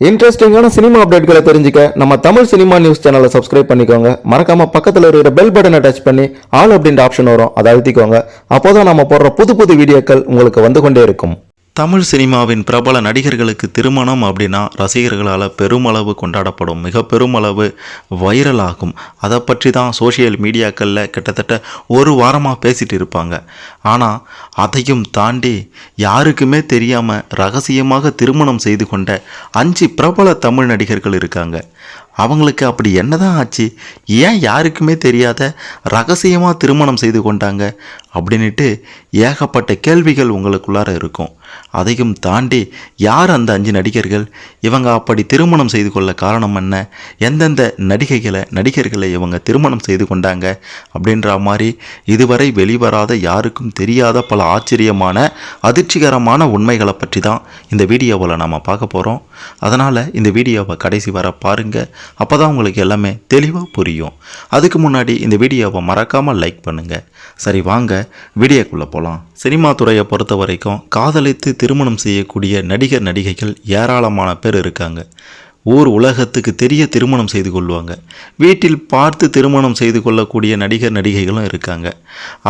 இன்ட்ரெஸ்டிங்கான சினிமா அப்டேட்களை தெரிஞ்சுக்க நம்ம தமிழ் சினிமா நியூஸ் சேனலை சப்ஸ்கிரைப் பண்ணிக்கோங்க. மறக்காம பக்கத்தில் இருக்கிற பெல் பட்டனை டச் பண்ணி ஆல் அப்படின்ற ஆப்ஷன் வரும். அதை அழுத்திக்கோங்க. அப்போதான் நம்ம போடுற புது புது வீடியோக்கள் உங்களுக்கு வந்து கொண்டே இருக்கும். தமிழ் சினிமாவின் பிரபல நடிகர்களுக்கு திருமணம் அப்படின்னா ரசிகர்களால் பெருமளவு கொண்டாடப்படும் மிக பெருமளவு வைரலாகும். அதை பற்றி தான் சோஷியல் மீடியாக்களில் கிட்டத்தட்ட ஒரு வாரமாக பேசிட்டு இருப்பாங்க. ஆனால் அதையும் தாண்டி யாருக்குமே தெரியாமல் ரகசியமாக திருமணம் செய்து கொண்ட அஞ்சு பிரபல தமிழ் நடிகர்கள் இருக்காங்க. அவங்களுக்கு அப்படி என்னதான் ஆச்சு? ஏன் யாருக்குமே தெரியாத ரகசியமாக திருமணம் செய்து கொண்டாங்க? அப்படின்ட்டு ஏகப்பட்ட கேள்விகள் உங்களுக்குள்ளார இருக்கும். அதையும் தாண்டி யார் அந்த அஞ்சு நடிகர்கள்? இவங்க அப்படி திருமணம் செய்து கொள்ள காரணம் என்ன? எந்தெந்த நடிகைகளை நடிகர்களை இவங்க திருமணம் செய்து கொண்டாங்க? அப்படின்ற மாதிரி இதுவரை வெளிவராத யாருக்கும் தெரியாத பல ஆச்சரியமான அதிர்ச்சிகரமான உண்மைகளை பற்றி தான் இந்த வீடியோவில் நம்ம பார்க்க போகிறோம் அதனால் இந்த வீடியோவை கடைசி வர பாருங்கள் அப்போ தான் உங்களுக்கு எல்லாமே தெளிவாக புரியும். அதுக்கு முன்னாடி இந்த வீடியோவை மறக்காமல் லைக் பண்ணுங்கள் சரி வாங்க வீடியோக்குள்ளே போகலாம் சினிமா துறையை பொறுத்த வரைக்கும் காதலித்து திருமணம் செய்யக்கூடிய நடிகர் நடிகைகள் ஏராளமான பேர் இருக்காங்க. ஊர் உலகத்துக்கு தெரிய திருமணம் செய்து கொள்வாங்க. வீட்டில் பார்த்து திருமணம் செய்து கொள்ளக்கூடிய நடிகர் நடிகைகளும் இருக்காங்க.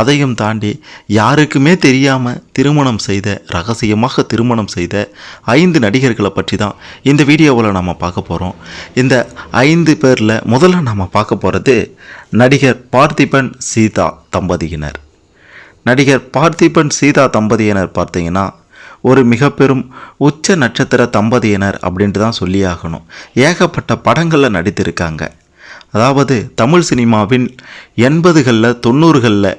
அதையும் தாண்டி யாருக்குமே தெரியாமல் திருமணம் செய்த ரகசியமாக திருமணம் செய்த ஐந்து நடிகர்களை பற்றி தான் இந்த வீடியோவில் நம்ம பார்க்க போகிறோம் இந்த ஐந்து பேரில் முதல்ல நம்ம பார்க்க போகிறது நடிகர் பார்த்திபன் சீதா தம்பதியினர். நடிகர் பார்த்திபன் சீதா தம்பதியினர் பார்த்தீங்கன்னா ஒரு மிக பெரும் உச்ச நட்சத்திர தம்பதியினர் அப்படின்ட்டு தான் சொல்லியாகணும். ஏகப்பட்ட படங்களில் நடித்திருக்காங்க. அதாவது தமிழ் சினிமாவின் எண்பதுகளில் தொண்ணூறுகளில்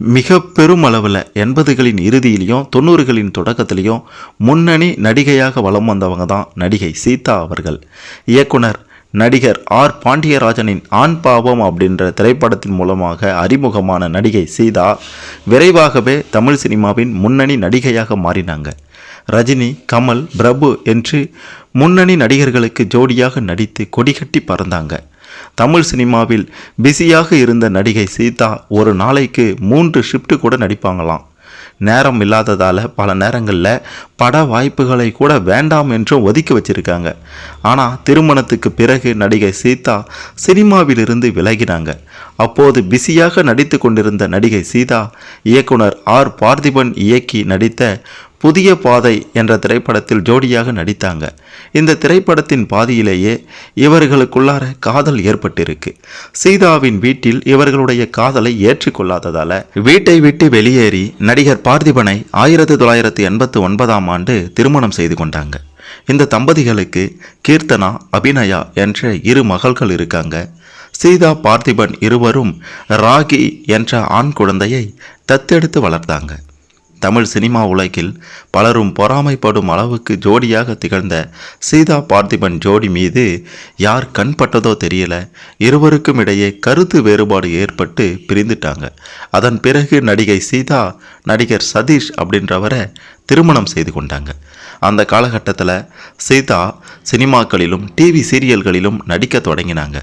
மிக பெரும் அளவில் எண்பதுகளின் இறுதியிலையும் தொண்ணூறுகளின் தொடக்கத்திலையும் முன்னணி நடிகையாக வலம் வந்தவங்க தான் நடிகை சீதா அவர்கள். இயக்குனர் நடிகர் ஆர் பாண்டியராஜனின் ஆண் பாவம் அப்படின்ற திரைப்படத்தின் மூலமாக அறிமுகமான நடிகை சீதா விரைவாகவே தமிழ் சினிமாவின் முன்னணி நடிகையாக மாறினாங்க. ரஜினி கமல் பிரபு என்று முன்னணி நடிகர்களுக்கு ஜோடியாக நடித்து கொடிகட்டி பறந்தாங்க. தமிழ் சினிமாவில் பிஸியாக இருந்த நடிகை சீதா ஒரு நாளைக்கு மூன்று ஷிஃப்ட் கூட நடிப்பாங்களாம். நேரம் இல்லாததால் பல நேரங்களில் பட வாய்ப்புகளை கூட வேண்டாம் என்றும் ஒதுக்கி வச்சிருக்காங்க. ஆனால் திருமணத்துக்கு பிறகு நடிகை சீதா சினிமாவிலிருந்து விலகினாங்க. அப்போது பிஸியாக நடித்து கொண்டிருந்த நடிகை சீதா இயக்குனர் ஆர். பார்த்திபன் இயக்கி நடித்த புதிய பாதை என்ற திரைப்படத்தில் ஜோடியாக நடித்தாங்க. இந்த திரைப்படத்தின் பாதியிலேயே இவர்களுக்குள்ளார காதல் ஏற்பட்டிருக்கு. சீதாவின் வீட்டில் இவர்களுடைய காதலை ஏற்றுக்கொள்ளாததால வீட்டை விட்டு வெளியேறி நடிகர் பார்த்திபனை ஆயிரத்தி தொள்ளாயிரத்தி எண்பத்தி ஒன்பதாம் ஆண்டு திருமணம் செய்து கொண்டாங்க. இந்த தம்பதிகளுக்கு கீர்த்தனா அபிநயா என்ற இரு மகள்கள் இருக்காங்க. சீதா பார்த்திபன் இருவரும் ராகி என்ற ஆண் குழந்தையை தத்தெடுத்து வளர்த்தாங்க. தமிழ் சினிமா உலகில் பலரும் பொறாமைப்படும் அளவுக்கு ஜோடியாக திகழ்ந்த சீதா பார்த்திபன் ஜோடி மீது யார் கண்பட்டதோ தெரியல. இருவருக்கும் இடையே கருத்து வேறுபாடு ஏற்பட்டு பிரிந்துட்டாங்க. அதன் பிறகு நடிகை சீதா நடிகர் சதீஷ் அப்படின்றவரை திருமணம் செய்து கொண்டாங்க. அந்த காலகட்டத்தில் சீதா சினிமாக்களிலும் டிவி சீரியல்களிலும் நடிக்க தொடங்கினாங்க.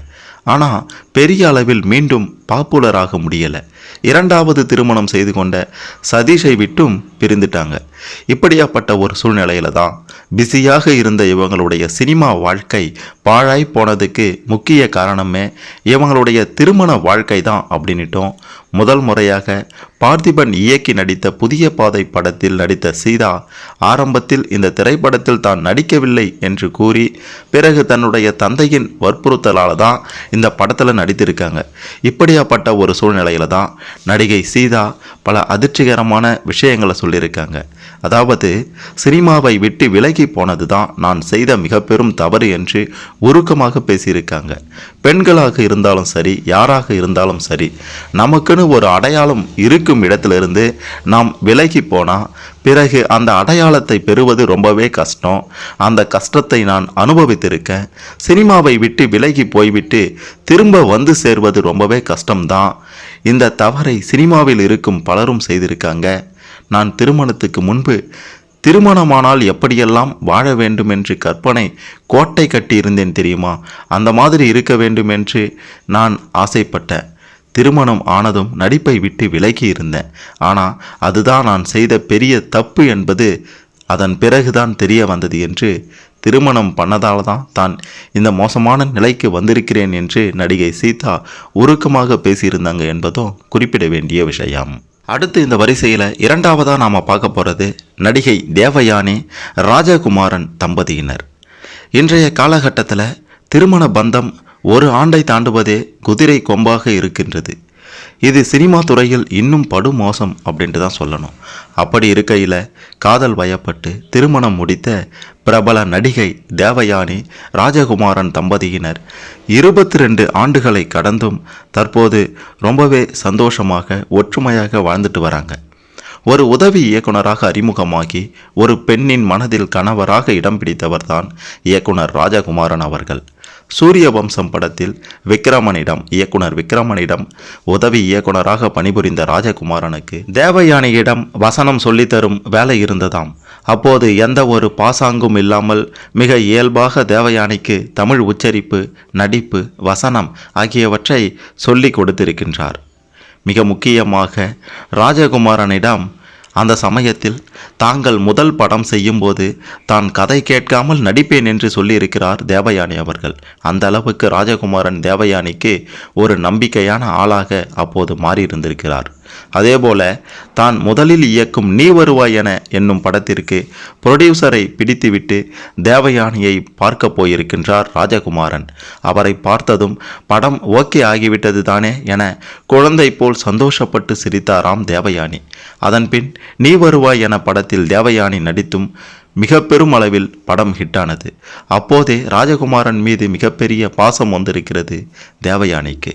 ஆனால் பெரிய அளவில் மீண்டும் பாப்புலராக முடியலை. இரண்டாவது திருமணம் செய்து கொண்ட சதீஷை விட்டும் பிரிந்துட்டாங்க. இப்படியாப்பட்ட ஒரு சூழ்நிலையில தான் பிஸியாக இருந்த இவங்களுடைய சினிமா வாழ்க்கை பாழாய் போனதுக்கு முக்கிய காரணமே இவங்களுடைய திருமண வாழ்க்கை தான் அப்படின்னுட்டும் முதல் முறையாக பார்த்திபன் இயக்கி நடித்த புதிய பாதை படத்தில் நடித்த சீதா ஆரம்பத்தில் இந்த திரைப்படத்தில் தான் நடிக்கவில்லை என்று கூறி பிறகு தன்னுடைய தந்தையின் வற்புறுத்தலால் தான் இந்த படத்தில் நடித்திருக்காங்க. இப்படியாப்பட்ட ஒரு சூழ்நிலையில தான் நடிகை சீதா பல அதிர்ச்சிகரமான விஷயங்களை சொல்லியிருக்காங்க. அதாவது சினிமாவை விட்டு விலகி போனது தான் நான் செய்த மிக பெரும் தவறு என்று உருக்கமாக பேசியிருக்காங்க. பெண்களாக இருந்தாலும் சரி யாராக இருந்தாலும் சரி நமக்கு நமக்குன்னு ஒரு அடையாளம் இருக்கும் இடத்திலிருந்து நாம் விலகி போனால் பிறகு அந்த அடையாளத்தை பெறுவது ரொம்பவே கஷ்டம். அந்த கஷ்டத்தை நான் அனுபவித்திருக்கேன் சினிமாவை விட்டு விலகி போய்விட்டு திரும்ப வந்து சேர்வது ரொம்பவே கஷ்டம்தான். இந்த தவறை சினிமாவில் இருக்கும் பலரும் செய்திருக்காங்க. நான் திருமணத்துக்கு முன்பு திருமணமானால் எப்படியெல்லாம் வாழ வேண்டும் என்று கற்பனை கோட்டை கட்டியிருந்தேன் தெரியுமா? அந்த மாதிரி இருக்க வேண்டும் என்று நான் ஆசைப்பட்டேன். திருமணம் ஆனதும் நடிப்பை விட்டு விலகி இருந்தேன் ஆனால் அதுதான் நான் செய்த பெரிய தப்பு என்பது அதன் பிறகுதான் தெரிய வந்தது என்று திருமணம் பண்ணதால் தான் தான் இந்த மோசமான நிலைக்கு வந்திருக்கிறேன் என்று நடிகை சீதா உருக்கமாக பேசியிருந்தாங்க என்பதும் குறிப்பிட வேண்டிய விஷயம். அடுத்து இந்த வரிசையில் இரண்டாவதாக நாம் பார்க்க போகிறது நடிகை தேவயானி ராஜகுமாரன் தம்பதியினர். இன்றைய காலகட்டத்தில் திருமண பந்தம் ஒரு ஆண்டை தாண்டுவதே குதிரை கொம்பாக இருக்கின்றது. இது சினிமா துறையில் இன்னும் படு மோசம் அப்படின்ட்டு தான் சொல்லணும். அப்படி இருக்கையில் காதல் வயப்பட்டு திருமணம் முடித்த பிரபல நடிகை தேவயானி ராஜகுமாரன் தம்பதியினர் இருபத்தி ரெண்டு ஆண்டுகளை கடந்தும் தற்போது ரொம்பவே சந்தோஷமாக ஒற்றுமையாக வாழ்ந்துட்டு வராங்க. ஒரு உதவி இயக்குனராக அறிமுகமாகி ஒரு பெண்ணின் மனதில் கணவராக இடம் பிடித்தவர்தான் இயக்குனர் ராஜகுமாரன் அவர்கள். சூரிய வம்சம் படத்தில் விக்ரமனிடம் இயக்குனர் விக்ரமனிடம் உதவி இயக்குனராக பணிபுரிந்த ராஜகுமாரனுக்கு தேவயானியிடம் வசனம் சொல்லித்தரும் வேலை இருந்ததாம். அப்போது எந்த ஒரு பாசாங்கும் இல்லாமல் மிக இயல்பாக தேவயானிக்கு தமிழ் உச்சரிப்பு நடிப்பு வசனம் ஆகியவற்றை சொல்லிக் கொடுத்திருக்கின்றார். மிக முக்கியமாக ராஜகுமாரனிடம் அந்த சமயத்தில் தாங்கள் முதல் படம் செய்யும்போது தான் கதை கேட்காமல் நடிப்பேன் என்று சொல்லியிருக்கிறார் தேவயானி அவர்கள். அந்த அளவுக்கு ராஜகுமாரன் தேவயானிக்கு ஒரு நம்பிக்கையான ஆளாக அப்போது மாறியிருந்திருக்கிறார். அதேபோல தான் முதலில் இயக்கும் நீ வருவாய் என என்னும் படத்திற்கு புரொடியூசரை பிடித்துவிட்டு தேவயானியை பார்க்க போயிருக்கின்றார் ராஜகுமாரன். அவரை பார்த்ததும் படம் ஓகே ஆகிவிட்டது தானே என குழந்தை போல் சந்தோஷப்பட்டு சிரித்தாராம் தேவயானி. அதன்பின் நீ வருவாய் என படத்தில் தேவயானி நடித்தும் மிக பெரும் அளவில் படம் ஹிட்டானது. அப்போதே ராஜகுமாரன் மீது மிகப்பெரிய பாசம் வந்திருக்கிறது தேவயானிக்கு.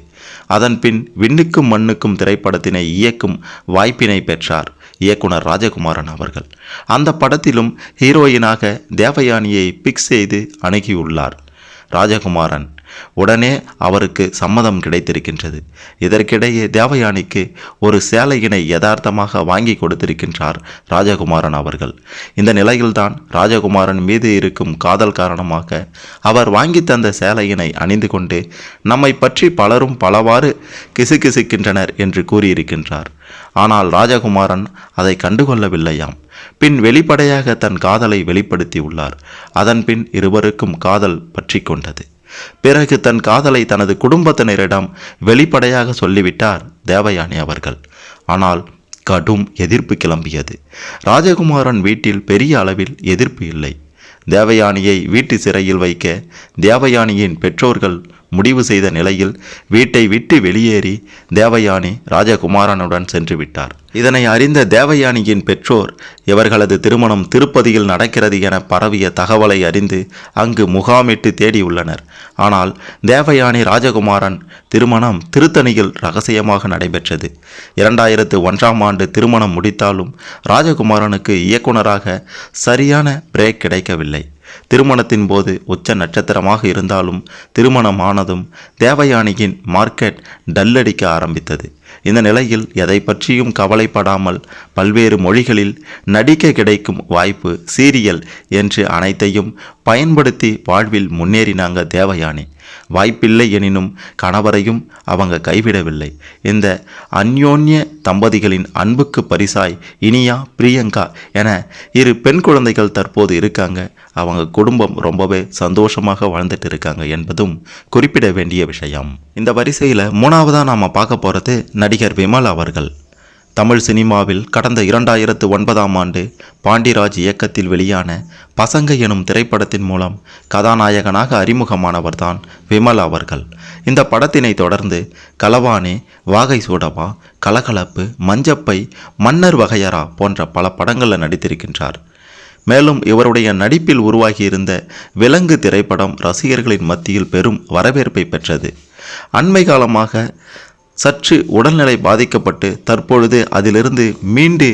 அதன்பின் விண்ணுக்கும் மண்ணுக்கும் திரைப்படத்தினை இயக்கும் வாய்ப்பினை பெற்றார் இயக்குனர் ராஜகுமாரன் அவர்கள். அந்த படத்திலும் ஹீரோயினாக தேவயானியை பிக்ஸ் செய்து அணுகியுள்ளார் ராஜகுமாரன். உடனே அவருக்கு சம்மதம் கிடைத்திருக்கின்றது. இதற்கிடையே தேவயானிக்கு ஒரு சேலையினை யதார்த்தமாக வாங்கி கொடுத்திருக்கின்றார் ராஜகுமாரன் அவர்கள். இந்த நிலையில்தான் ராஜகுமாரன் மீது இருக்கும் காதல் காரணமாக அவர் வாங்கி தந்த சேலையினை அணிந்து கொண்டு நம்மை பற்றி பலரும் பலவாறு கிசுகிசுக்கின்றனர் என்று கூறியிருக்கின்றார். ஆனால் ராஜகுமாரன் அதை கண்டுகொள்ளவில்லையாம். பின் வெளிப்படையாக தன் காதலை வெளிப்படுத்தியுள்ளார். அதன்பின் இருவருக்கும் காதல் பற்றி கொண்டது. பிறகு தன் காதலை தனது குடும்பத்தினரிடம் வெளிப்படையாக சொல்லிவிட்டார் தேவயானி அவர்கள். ஆனால் கடும் எதிர்ப்பு கிளம்பியது. ராஜகுமாரன் வீட்டில் பெரிய அளவில் எதிர்ப்பு இல்லை. தேவயானியை வீட்டு சிறையில் வைக்க தேவயானியின் பெற்றோர்கள் முடிவு செய்த நிலையில் வீட்டை விட்டு வெளியேறி தேவயானி ராஜகுமாரனுடன் சென்று விட்டார். இதனை அறிந்த தேவயானியின் பெற்றோர் இவர்களது திருமணம் திருப்பதியில் நடக்கிறது என பரவிய தகவலை அறிந்து அங்கு முகாமிட்டு தேடியுள்ளனர் ஆனால் தேவயானி ராஜகுமாரன் திருமணம் திருத்தணியில் ரகசியமாக நடைபெற்றது. இரண்டாயிரத்து ஒன்றாம் ஆண்டு திருமணம் முடித்தாலும் ராஜகுமாரனுக்கு இயக்குனராக சரியான பிரேக் கிடைக்கவில்லை. திருமணத்தின் போது உச்ச நட்சத்திரமாக இருந்தாலும் திருமணமானதும் தேவயானியின் மார்க்கெட் டல்லடிக்க ஆரம்பித்தது. இந்த நிலையில் எதை பற்றியும் கவலைப்படாமல் பல்வேறு மொழிகளில் நடிக்க கிடைக்கும் வாய்ப்பு சீரியல் என்று அனைத்தையும் பயன்படுத்தி வாழ்வில் முன்னேறினாங்க தேவயானி. வாய்ப்பில்லை எனினும் கணவரையும் அவங்க கைவிடவில்லை. இந்த அந்யோன்ய தம்பதிகளின் அன்புக்கு பரிசாய் இனியா பிரியங்கா என இரு பெண் குழந்தைகள் தற்போது இருக்காங்க. அவங்க குடும்பம் ரொம்பவே சந்தோஷமாக வாழ்ந்துட்டு இருக்காங்க என்பதும் குறிப்பிட வேண்டிய விஷயம். இந்த வரிசையில் மூணாவதாக நாம் பார்க்க போகிறது நடிகர் விமல் அவர்கள். தமிழ் சினிமாவில் கடந்த இரண்டாயிரத்து ஒன்பதாம் ஆண்டு பாண்டிராஜ் இயக்கத்தில் வெளியான பசங்க எனும் திரைப்படத்தின் மூலம் கதாநாயகனாக அறிமுகமானவர்தான் விமல் அவர்கள். இந்த படத்தினை தொடர்ந்து கலவானே வாகை சூடவா கலகலப்பு மஞ்சப்பை மன்னர் வகையரா போன்ற பல படங்களில் நடித்திருக்கின்றார். மேலும் இவருடைய நடிப்பில் உருவாகியிருந்த விலங்கு திரைப்படம் ரசிகர்களின் மத்தியில் பெரும் வரவேற்பை பெற்றது. அண்மை காலமாக சற்று உடல்நிலை பாதிக்கப்பட்டு தற்பொழுது அதிலிருந்து மீண்டு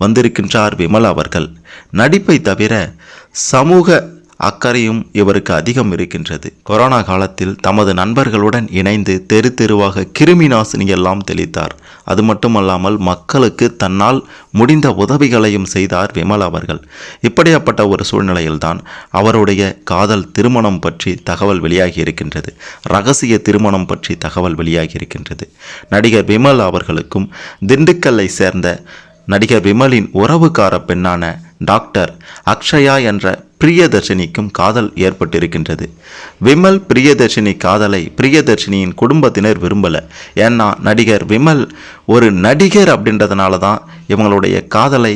வந்திருக்கின்றார் விமல் அவர்கள். நடிப்பை தவிர சமூக அக்கறையும் இவருக்கு அதிகம் இருக்கின்றது. கொரோனா காலத்தில் தமது நண்பர்களுடன் இணைந்து தெரு தெருவாக கிருமி நாசினி எல்லாம் தெளித்தார். அது மட்டுமல்லாமல் மக்களுக்கு தன்னால் முடிந்த உதவிகளையும் செய்தார் விமல் அவர்கள். இப்படியாப்பட்ட ஒரு சூழ்நிலையில்தான் அவருடைய காதல் திருமணம் பற்றி தகவல் வெளியாகி இருக்கின்றது. ரகசிய திருமணம் பற்றி தகவல் வெளியாகி இருக்கின்றது. நடிகர் விமல் அவர்களுக்கும் திண்டுக்கல்லை சேர்ந்த நடிகர் விமலின் உறவுக்கார பெண்ணான டாக்டர் அக்ஷயா என்ற பிரியதர்ஷினிக்கும் காதல் ஏற்பட்டிருக்கின்றது. விமல் பிரியதர்ஷினி காதலை பிரியதர்ஷினியின் குடும்பத்தினர் விரும்பலை. ஏன்னா நடிகர் விமல் ஒரு நடிகர் அப்படின்றதுனால தான் இவங்களுடைய காதலை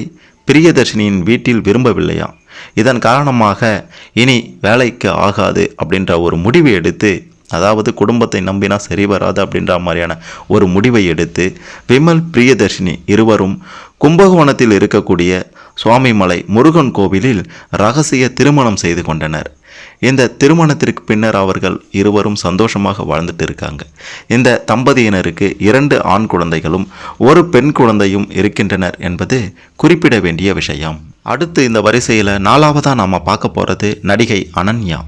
பிரியதர்ஷினியின் வீட்டில் விரும்பவில்லையாம். இதன் காரணமாக இனி வேலைக்கு ஆகாது அப்படின்ற ஒரு முடிவை எடுத்து அதாவது குடும்பத்தை நம்பினா சரி வராது அப்படின்ற மாதிரியான ஒரு முடிவை எடுத்து விமல் பிரியதர்ஷினி இருவரும் கும்பகோணத்தில் இருக்கக்கூடிய சுவாமிமலை முருகன் கோவிலில் ரகசிய திருமணம் செய்து கொண்டனர். இந்த திருமணத்திற்கு பின்னர் அவர்கள் இருவரும் சந்தோஷமாக வாழ்ந்துட்டு இருக்காங்க. இந்த தம்பதியினருக்கு இரண்டு ஆண் குழந்தைகளும் ஒரு பெண் குழந்தையும் இருக்கின்றனர் என்பது குறிப்பிட வேண்டிய விஷயம். அடுத்து இந்த வரிசையில் நாலாவதாக நாம் பார்க்க போகிறது நடிகை அனன்யா.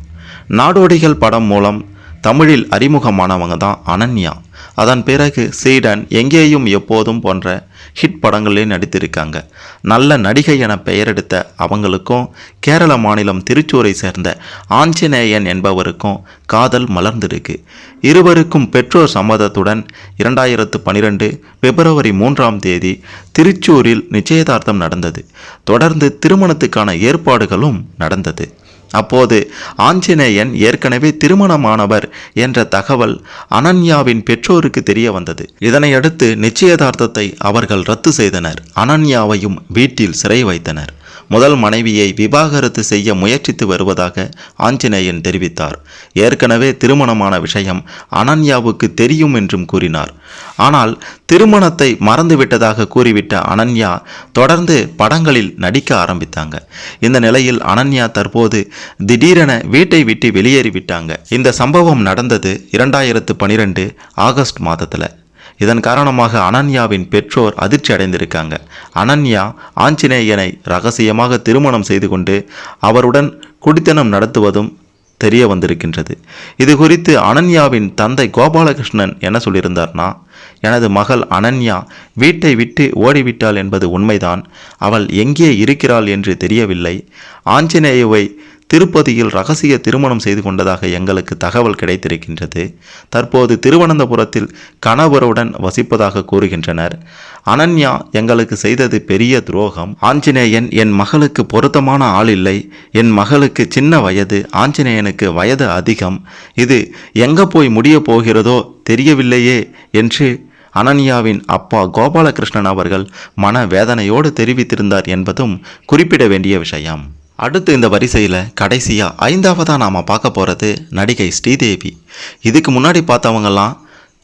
நாடோடிகள் படம் மூலம் தமிழில் அறிமுகமானவங்க தான் அனன்யா. அதன் பிறகு சீடன் எங்கேயும் எப்போதும் போன்ற ஹிட் படங்களிலே நடித்திருக்காங்க. நல்ல நடிகை என பெயரெடுத்த அவங்களுக்கும் கேரள மாநிலம் திருச்சூரை சேர்ந்த ஆஞ்சநேயன் என்பவருக்கும் காதல் மலர்ந்திருக்கு. இருவருக்கும் பெற்றோர் சம்மதத்துடன் இரண்டாயிரத்து பனிரெண்டு பிப்ரவரி மூன்றாம் தேதி திருச்சூரில் நிச்சயதார்த்தம் நடந்தது. தொடர்ந்து திருமணத்துக்கான ஏற்பாடுகளும் நடந்தது. அப்போது ஆஞ்சநேயன் ஏற்கனவே திருமணமானவர் என்ற தகவல் அனன்யாவின் பெற்றோருக்கு தெரிய வந்தது. இதனையடுத்து நிச்சயதார்த்தத்தை அவர்கள் ரத்து செய்தனர். அனன்யாவையும் வீட்டில் சிறை வைத்தனர். முதல் மனைவியை விவாகரத்து செய்ய முயற்சித்து வருவதாக ஆஞ்சநேயன் தெரிவித்தார். ஏற்கனவே திருமணமான விஷயம் அனன்யாவுக்கு தெரியும் என்றும் கூறினார். ஆனால் திருமணத்தை மறந்துவிட்டதாக கூறிவிட்ட அனன்யா தொடர்ந்து படங்களில் நடிக்க ஆரம்பித்தாங்க. இந்த நிலையில் அனன்யா தற்போது திடீரென வீட்டை விட்டு வெளியேறிவிட்டாங்க. இந்த சம்பவம் நடந்தது இரண்டாயிரத்து பனிரெண்டு ஆகஸ்ட் மாதத்தில். இதன் காரணமாக அனன்யாவின் பெற்றோர் அதிர்ச்சி அடைந்திருக்காங்க. அனன்யா ஆஞ்சநேயனை ரகசியமாக திருமணம் செய்து கொண்டு அவருடன் குடித்தனம் நடத்துவதும் தெரிய வந்திருக்கின்றது. இது குறித்து அனன்யாவின் தந்தை கோபாலகிருஷ்ணன் என்ன சொல்லியிருந்தார்னா எனது மகள் அனன்யா வீட்டை விட்டு ஓடிவிட்டாள் என்பது உண்மைதான். அவள் எங்கே இருக்கிறாள் என்று தெரியவில்லை. ஆஞ்சநேயுவை திருப்பதியில் ரகசிய திருமணம் செய்து கொண்டதாக எங்களுக்கு தகவல் கிடைத்திருக்கின்றது. தற்போது திருவனந்தபுரத்தில் கணவருடன் வசிப்பதாக கூறுகின்றனர். அனன்யா எங்களுக்கு செய்தது பெரிய துரோகம். ஆஞ்சநேயன் என் மகளுக்கு பொருத்தமான ஆள் இல்லை. என் மகளுக்கு சின்ன வயது. ஆஞ்சநேயனுக்கு வயது அதிகம். இது எங்கே போய் முடிய போகிறதோ தெரியவில்லையே என்று அனன்யாவின் அப்பா கோபாலகிருஷ்ணன் அவர்கள் மன வேதனையோடு தெரிவித்திருந்தார் என்பதும் குறிப்பிட வேண்டிய விஷயம். அடுத்து இந்த வரிசையில் கடைசியாக ஐந்தாவதாக நாம் பார்க்க போகிறது நடிகை ஸ்ரீதேவி. இதுக்கு முன்னாடி பார்த்தவங்கெல்லாம்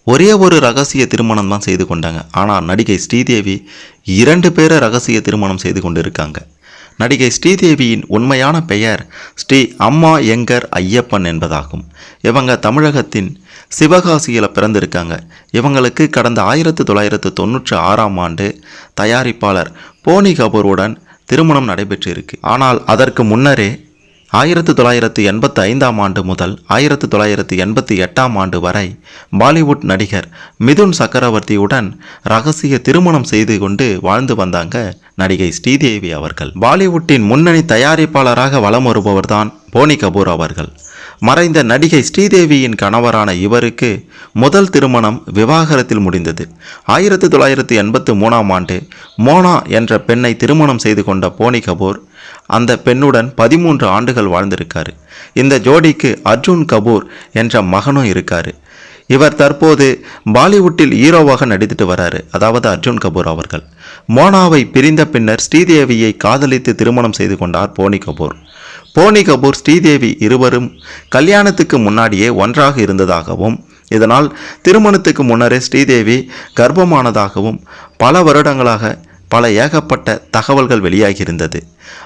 ஒரே ஒரு ரகசிய திருமணம் தான் செய்து கொண்டாங்க. ஆனால் நடிகை ஸ்ரீதேவி இரண்டு பேரை ரகசிய திருமணம் செய்து கொண்டு இருக்காங்க நடிகை ஸ்ரீதேவியின் உண்மையான பெயர் ஸ்ரீ அம்மா எங்கர் ஐயப்பன் என்பதாகும். இவங்க தமிழகத்தின் சிவகாசியில் பிறந்திருக்காங்க. இவங்களுக்கு கடந்த ஆயிரத்து தொள்ளாயிரத்து தொண்ணூற்றி ஆறாம் ஆண்டு தயாரிப்பாளர் போனி கபூருடன் திருமணம் நடைபெற்றிருக்கு. ஆனால் அதற்கு முன்னரே ஆயிரத்து தொள்ளாயிரத்து எண்பத்தி ஐந்தாம் ஆண்டு முதல் ஆயிரத்து தொள்ளாயிரத்து எண்பத்தி எட்டாம் ஆண்டு வரை பாலிவுட் நடிகர் மிதுன் சக்கரவர்த்தியுடன் ரகசிய திருமணம் செய்து கொண்டு வாழ்ந்து வந்தாங்க நடிகை ஸ்ரீதேவி அவர்கள். பாலிவுட்டின் முன்னணி தயாரிப்பாளராக வலம் வருபவர்தான் போனி கபூர் அவர்கள். மறைந்த நடிகை ஸ்ரீதேவியின் கணவரான இவருக்கு முதல் திருமணம் விவாகரத்தில் முடிந்தது. ஆயிரத்தி தொள்ளாயிரத்தி எண்பத்து மூணாம் ஆண்டு மோனா என்ற பெண்ணை திருமணம் செய்து கொண்ட போனி கபூர் அந்த பெண்ணுடன் பதிமூன்று ஆண்டுகள் வாழ்ந்திருக்காரு. இந்த ஜோடிக்கு அர்ஜுன் கபூர் என்ற மகனும் இருக்காரு. இவர் தற்போது பாலிவுட்டில் ஹீரோவாக நடித்துட்டு வராரு. அதாவது அர்ஜுன் கபூர் அவர்கள். மோனாவை பிரிந்த பின்னர் ஸ்ரீதேவியை காதலித்து திருமணம் செய்து கொண்டார் போனி கபூர். போனி கபூர் ஸ்ரீதேவி இருவரும் கல்யாணத்துக்கு முன்னாடியே ஒன்றாக இருந்ததாகவும் இதனால் திருமணத்துக்கு முன்னரே ஸ்ரீதேவி கர்ப்பமானதாகவும் பல வருடங்களாக பல ஏகப்பட்ட தகவல்கள் வெளியாகியிருந்தது.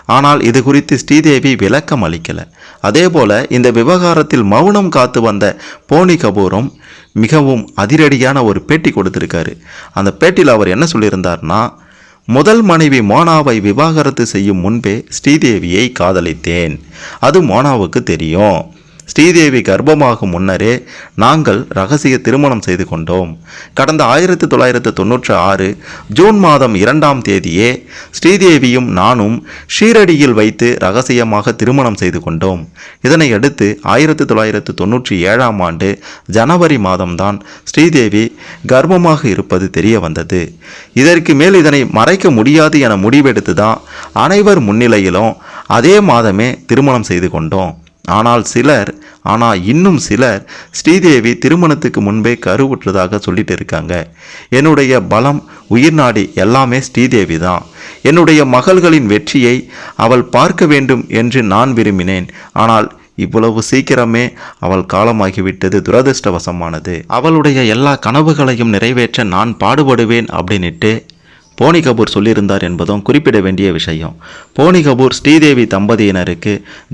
ஆனால் இது குறித்து ஸ்ரீதேவி விளக்கம் அளிக்கல. அதேபோல இந்த விவகாரத்தில் மௌனம் காத்து வந்த போனி கபூரும் மிகவும் அதிரடியான ஒரு பேட்டி கொடுத்திருக்காரு. அந்த பேட்டியில் அவர் என்ன சொல்லியிருந்தார்னா முதல் மனைவி மோனாவை விவாகரத்து செய்யும் முன்பே ஸ்ரீதேவியை காதலித்தேன். அது மோனாவுக்கு தெரியும். ஸ்ரீதேவி கர்ப்பமாகும் முன்னரே நாங்கள் ரகசிய திருமணம் செய்து கொண்டோம். கடந்த ஆயிரத்தி தொள்ளாயிரத்து தொண்ணூற்றி ஆறு ஜூன் மாதம் இரண்டாம் தேதியே ஸ்ரீதேவியும் நானும் ஷீரடியில் வைத்து ரகசியமாக திருமணம் செய்து கொண்டோம். இதனை அடுத்து ஆயிரத்தி தொள்ளாயிரத்து தொண்ணூற்றி ஏழாம் ஆண்டு ஜனவரி மாதம்தான் ஸ்ரீதேவி கர்ப்பமாக இருப்பது தெரிய வந்தது. இதற்கு மேல் இதனை மறைக்க முடியாது என முடிவெடுத்து தான் அனைவர் முன்னிலையிலும் அதே மாதமே திருமணம் செய்து கொண்டோம். ஆனால் சிலர் ஆனால் இன்னும் சிலர் ஸ்ரீதேவி திருமணத்துக்கு முன்பே கருவுற்றதாக சொல்லிட்டு இருக்காங்க. என்னுடைய பலம் உயிர் நாடி எல்லாமே ஸ்ரீதேவி தான். என்னுடைய மகள்களின் வெற்றியை அவள் பார்க்க வேண்டும் என்று நான் விரும்பினேன். ஆனால் இவ்வளவு சீக்கிரமே அவள் காலமாகிவிட்டது துரதிர்ஷ்டவசமானது. அவளுடைய எல்லா கனவுகளையும் நிறைவேற்ற நான் பாடுபடுவேன் அப்படின்னுட்டு போனி கபூர் சொல்லியிருந்தார் என்பதும் குறிப்பிட வேண்டிய விஷயம். போனி கபூர் ஸ்ரீதேவி தம்பதியினருக்கு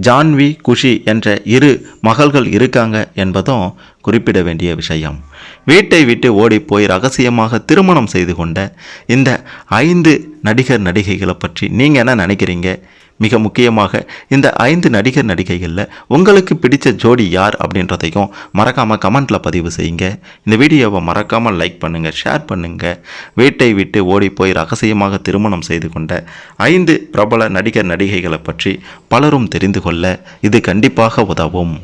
ஜான்வி குஷி என்ற இரு மகள்கள் இருக்காங்க என்பதும் குறிப்பிட வேண்டிய விஷயம். வீட்டை விட்டு ஓடிப்போய் ரகசியமாக திருமணம் செய்து கொண்ட இந்த ஐந்து நடிகர் நடிகைகளை பற்றி நீங்கள் என்ன நினைக்கிறீங்க? மிக முக்கியமாக இந்த ஐந்து நடிகர் நடிகைகளில் உங்களுக்கு பிடித்த ஜோடி யார் அப்படின்றதையும் மறக்காமல் கமெண்ட்டில் பதிவு செய்யுங்க. இந்த வீடியோவை மறக்காமல் லைக் பண்ணுங்கள் ஷேர் பண்ணுங்கள் வீட்டை விட்டு ஓடி போய் ரகசியமாக திருமணம் செய்து கொண்ட ஐந்து பிரபல நடிகர் நடிகைகளை பற்றி பலரும் தெரிந்து கொள்ள இது கண்டிப்பாக உதவும்.